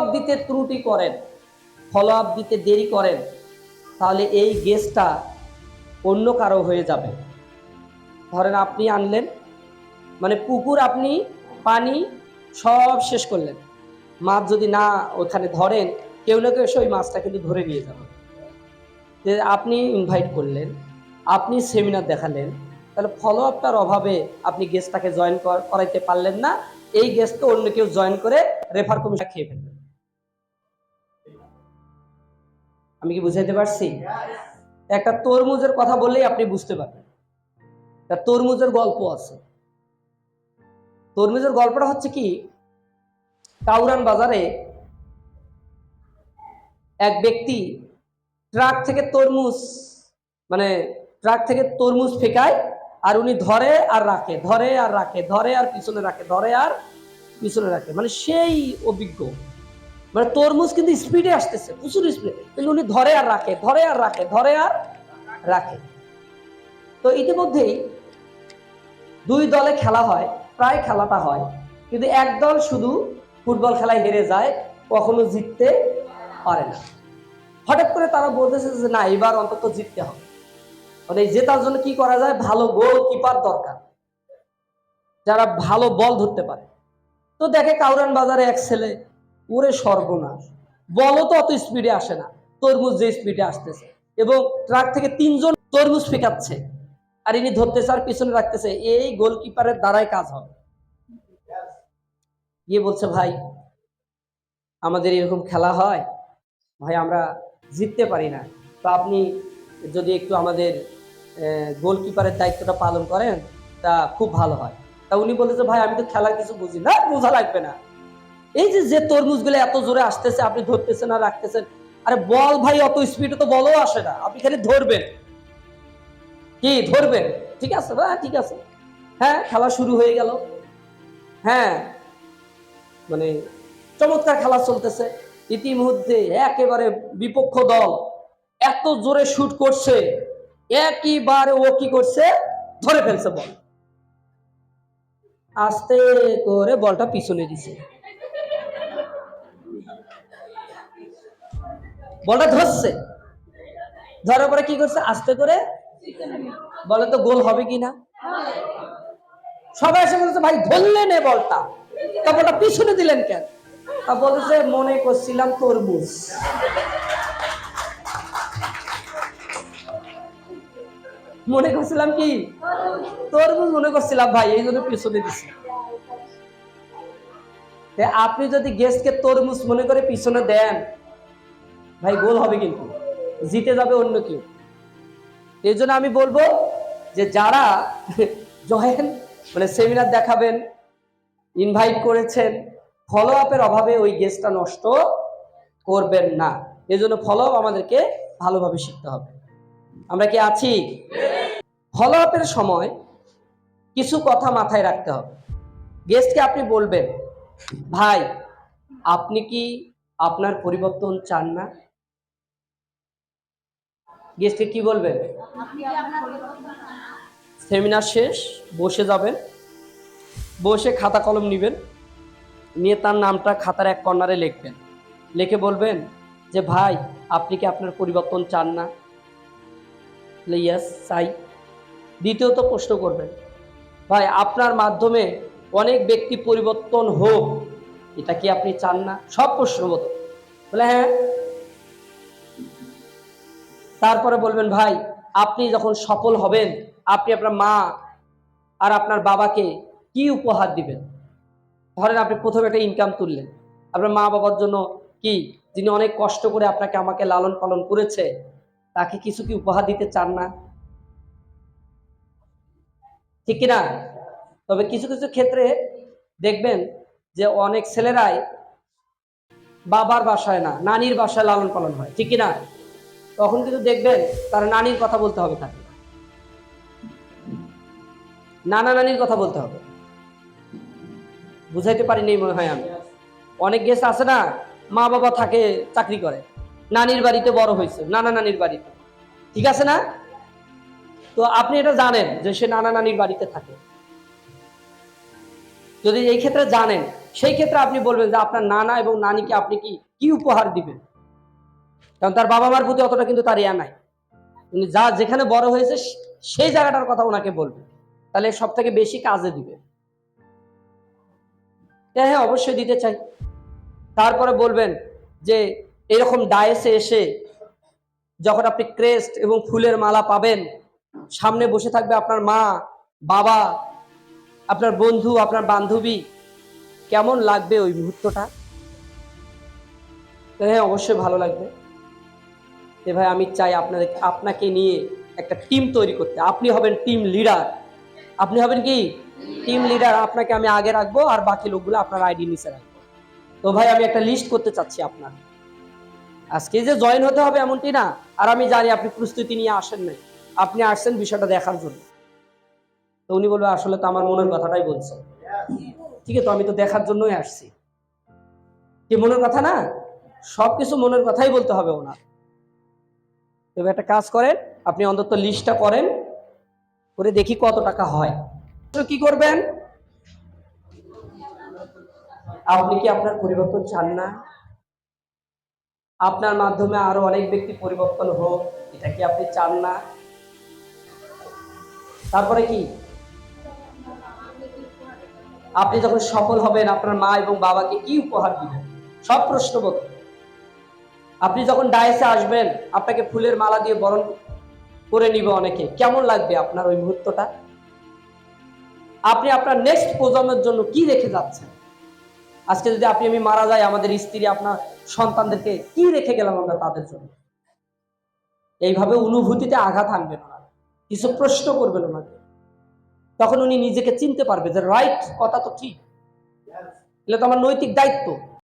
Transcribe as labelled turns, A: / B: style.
A: Up দিতে ত্রুটি করেন ফলো আপ দিতে দেরি করেন, তাহলে এই গেসটা অন্য কারও হয়ে যাবে। ধরেন আপনি আনলেন মানে পুকুর আপনি, পানি সব শেষ করলেন। মাছ যদি না ওখানে ধরেন, কেউ না কেউ এসে ওই মাছটা কিন্তু ধরে নিয়ে যাবে। যে আপনি ইনভাইট করলেন, আপনি সেমিনার দেখালেন, তাহলে ফলো আপটার অভাবে আপনি গেস্টটাকে জয়েন করাইতে পারলেন না। এই গেস্টকে অন্য কেউ জয়েন করে রেফার কমিশন খেয়ে ফেলবেন আমি কি বুঝাইতে পারছি? একটা তরমুজের কথা বললেই আপনি বুঝতে পারবেন। তরমুজের গল্প আছে। তরমুজের গল্পটা হচ্ছে কি? কাউরান বাজারে এক ব্যক্তি ট্রাক থেকে তরমুজ মানে ট্রাক থেকে তরমুজ ফেকায় আর উনি ধরে আর রাখে, ধরে আর রাখে, ধরে আর পিছনে রাখে, ধরে আর পিছনে রাখে। মানে সেই অভিজ্ঞ। মানে তরমুজ কিন্তু স্পিডে আসতেছে, প্রচুর স্পিডে কিন্তু উনি ধরে আর রাখে, ধরে আর রাখে, ধরে আর রাখে। তো ইতিমধ্যেই দুই দলে খেলা হয়, প্রায় খেলাটা হয়। কিন্তু এক দল শুধু ফুটবল খেলায় হেরে যায়, কখনো জিততে পারে না। হঠাৎ করে তারা বলতেছে যে, না, এবার অন্তত জিততে হবে। মানে জেতার জন্য কি করা যায়? ভালো গোল কিপার দরকার। যারা ভালো বল ধরতে পারে। তো দেখে কাউরান বাজারে এক ছেলে ওরে সর্বনাশ। বলও তো, অত স্পিডে আসে না। তরমুজ যে স্পিডে আসতেছে। এবং ট্রাক থেকে তিনজন তরমুজ ফেকাচ্ছে। আর ইনি ধরতেছে আর পিছনে রাখতেছে। এই গোলকিপারের দ্বারাই কাজ হবে। গিয়ে বলছে, ভাই, আমাদের এরকম খেলা হয়? ভাই, আমরা জিততে পারি না। তো আপনি যদি একটু আমাদের গোলকিপারের দায়িত্বটা পালন করেন, তা খুব ভালো হয়। তা উনি বলেছে ভাই, আমি তো খেলার কিছু বুঝি না। বোঝা লাগবে না। এই যে যে তরমুজগুলো এত জোরে আসতেছে, আপনি ধরতেছেন আর রাখতেছেন, আরে বল ভাই, অত স্পিডে তো বলও আসে না, আপনি খালি ধরবেন। কি, ধরবেন? ঠিক আছে ভাই ঠিক আছে। হ্যাঁ খেলা শুরু হয়ে গেল। হ্যাঁ মানে চমৎকার খেলা চলতেছে। ইতিমধ্যে একেবারে বিপক্ষ দল এত জোরে শুট করছে একইবারে ও কি করছে? ধরে ফেলছে বল। আস্তে করে বলটা পিছনে দিছে। বলটা ধরছে। ধরার পরে কি করছে? আস্তে করে বলে তো গোল হবে কি না? সবাই এসে বলছে, ভাই ধরলেন বলটা। তা বলটা পিছনে দিলেন কেন? তা বলছে, মনে করছিলাম তরমুজ মনে করছিলাম কি? তরমুজ মনে করছিলাম, ভাই, এই জন্য পিছনে দিছি। আপনি যদি গেস্টকে তরমুজ মনে করে পিছনে দেন ভাই, গোল হবে কিন্তু। জিতে যাবে অন্য কেউ। এই জন্য আমি বলব যে যারা জয়েন মানে সেমিনার দেখাবেন ইনভাইট করেছেন ফলো আপের অভাবে ওই গেস্টটা নষ্ট করবেন না। এই জন্য ফলো আপ আমাদেরকে ভালোভাবে শিখতে হবে। আমরা কি আছি? ফলো আপের সময় কিছু কথা মাথায় রাখতে হবে। গেস্টকে আপনি বলবেন, ভাই, আপনি কি আপনার পরিবর্তন চান না? গেস্টকে কি বলবেন? সেমিনার শেষ, বসে যাবেন। বসে খাতা কলম নেবেন। নিয়ে তার নামটা খাতার এক কর্নারে লিখবেন। লিখে বলবেন যে, ভাই, আপনি কি আপনার পরিবর্তন চান না? ইয়াস চাই। দ্বিতীয়ত প্রশ্ন করবেন, ভাই, আপনার মাধ্যমে অনেক ব্যক্তি পরিবর্তন হোক, এটা কি আপনি চান না? সব প্রশ্ন মতো বলে হ্যাঁ। তারপরে বলবেন, ভাই, আপনি যখন সফল হবেন, আপনি আপনার মা আর আপনার বাবাকে কি উপহার দিবেন? ধরেন আপনি প্রথমে একটা ইনকাম তুললেন। আপনার মা বাবার জন্য কি, যিনি অনেক কষ্ট করে আপনাকে আমাকে লালন পালন করেছে, তাকে কিছু কি উপহার দিতে চান না? ঠিক কিনা? তবে কিছু কিছু ক্ষেত্রে দেখবেন যে অনেক ছেলেরাই বাবার বাসায় না, নানির বাসায় লালন পালন হয়। ঠিক কিনা? তখন কিন্তু দেখবেন তার নানির কথা বলতে হবে তাকে। নানা নানির কথা বলতে হবে। বুঝাইতে পারিনি মনে হয় আমি। অনেক গেস্ট আছে না, মা বাবা থাকে, চাকরি করে। নানির বাড়িতে বড় হয়েছে, নানা নানির বাড়িতে। ঠিক আছে না? তো আপনি এটা জানেন যে সে নানা নানির বাড়িতে থাকে। যদি এই ক্ষেত্রে জানেন, সেই ক্ষেত্রে আপনি বলবেন যে আপনার নানা এবং নানিকে আপনি কি কি উপহার দিবেন? কারণ তার বাবা মার প্রতি অতটা কিন্তু তার ইয়া নাই। উনি যা যেখানে বড় হয়েছে, সেই জায়গাটার কথা ওনাকে বলবে। তাহলে সব থেকে বেশি কাজে দিবে। হ্যাঁ হ্যাঁ অবশ্যই দিতে চাই। তারপরে বলবেন যে, এরকম ডায়েসে এসে যখন আপনি ক্রেস্ট এবং ফুলের মালা পাবেন, সামনে বসে থাকবে আপনার মা, বাবা, আপনার বন্ধু, আপনার বান্ধবী। কেমন লাগবে ওই মুহূর্তটা? হ্যাঁ অবশ্যই ভালো লাগবে। এ ভাই, আমি চাই আপনাদের, আপনাকে নিয়ে একটা টিম তৈরি করতে। আপনি হবেন টিম লিডার আপনি হবেন কি? টিম লিডার আপনাকে আমি আগে রাখব আর বাকি লোকগুলো আপনার আইডি নিচে রাখব। তো ভাই, আমি একটা লিস্ট করতে চাচ্ছি আপনার। আজকে যে জয়েন হতে হবে এমনটি না, আর আমি জানি আপনি প্রস্তুতি নিয়ে আসেন নাই। আপনি আসছেন বিষয়টা দেখার জন্য। তো উনি বলবে, আসলে তো আমার মনের কথাটাই বলছে। ঠিক আছে, তো আমি তো দেখার জন্যই আসছি। কি মনের কথা না? সবকিছু মনের কথাই বলতে হবে ওনার। এবার একটা কাজ করেন, আপনি অন্তত লিস্টটা করেন, করে দেখি কত টাকা হয়। তো কি করবেন? আপনি কি আপনার পরিবর্তন চান না? আপনার মাধ্যমে আরও অনেক ব্যক্তি পরিবর্তন হোক, এটা কি আপনি চান না? তারপরে কি? আপনি যখন সফল হবেন, আপনার মা এবং বাবাকে কি উপহার দিবেন? সব প্রশ্নবোধ আপনি যখন ডায়েসে আসবেন, আপনাকে ফুলের মালা দিয়ে বরণ করে নিবে অনেকে। কেমন লাগবে আপনার ওই মুহূর্তটা? আপনি আপনার নেক্সট প্রজন্মের জন্য কি রেখে যাচ্ছেন? আজকে যদি আপনি, আমি মারা যাই, আমাদের স্ত্রী, আপনার সন্তানদেরকে কি রেখে গেলাম আমরা তাদের জন্য? এইভাবে অনুভূতিতে আঘাত আনবেন ওনারা। কিছু প্রশ্ন করবেন ওনাকে। তখন উনি নিজেকে চিনতে পারবে যে রাইট কথা তো ঠিক। এগুলো তো আমার নৈতিক দায়িত্ব।